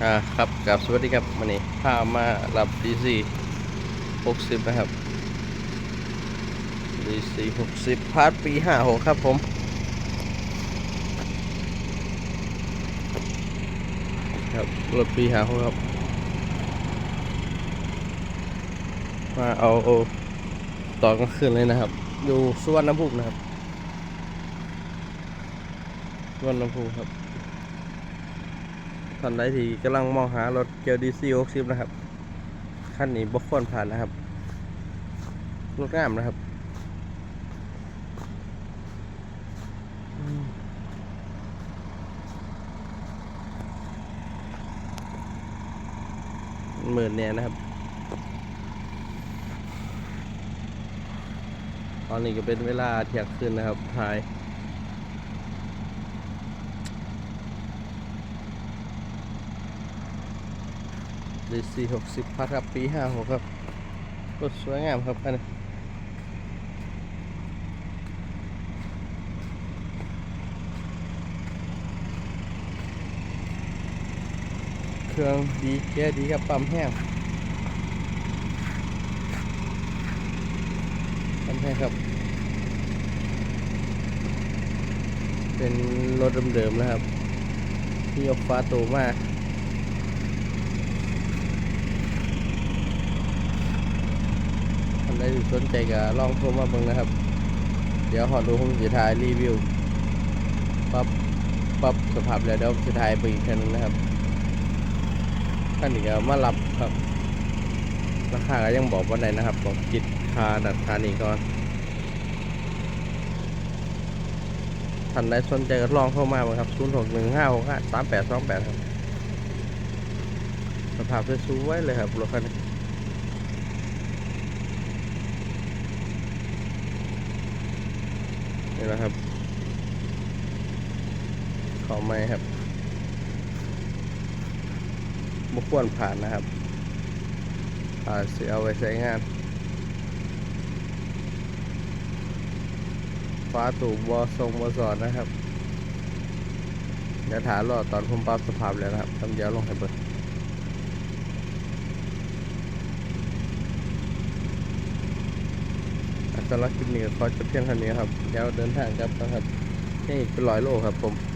อ่าครับกับสวัสดีครับวันนี้พามารับดีซีหกสิบนะครับดีซีหกสิบพาร์ทปีห้าหกครับผมครับรถปีห้าหกครับ มาเอาต่อกลางคืนเลยนะครับ อยู่สุวรรณภูมินะครับสุวรรณภูมิครับ ท่านใดที่กำลังมองหารถเกียวดีซีหกสิบนะครับคันนี้บกควรผ่านนะครับรถงามนะครับหมื่นเนี่ยนะครับ ตอนนี้ก็เป็นเวลาเที่ยงคืนนะครับถ่าย ดีซีหกสิบพัทครับปีห้าหกครับรถสวยงามครับอันนี้เครื่องดีเกียร์ดีครับปั๊มแห้งปั๊มแห้งครับ เป็นรถเดิมๆนะครับที่ยกฟ้าโตมาก ใดที่สนใจก็ลองโทรมาเบิ่งนะครับ เดี๋ยวหอดูผมจะถ่ายรีวิวปับปับสภาพแล้วเดี๋ยวจะถ่ายไปอีกครั้งนึงนะครับท่านนี้ก็มารับครับ ราคาก็ยังบอกว่าไหนนะครับบอกคิดค่าดัดคานี้ก่อนท่านใดสนใจก็ลองเข้ามาบิ่งครับ 0 6 1 5 6 5 3 8 2 8 ครับ สภาพสวยๆเลยครับรถคันนี้ นี่นะครับขอไม่ครับบุควรผ่านนะครับผ่านเสียเอาไว้ใช้งานฟ้าตูบบอทรงบอสอนนะครับเดี๋ยวถารอตอนผมปรับสภาพแล้วนะครับทำเดี๋ยวลงให้เบิดอะ สำหรับคลิปนี้ก็ขอจบเพียงเท่านี้ครับเดี๋ยวเดินทางกลับนะครับนี่เป็นร้อยโลครับผม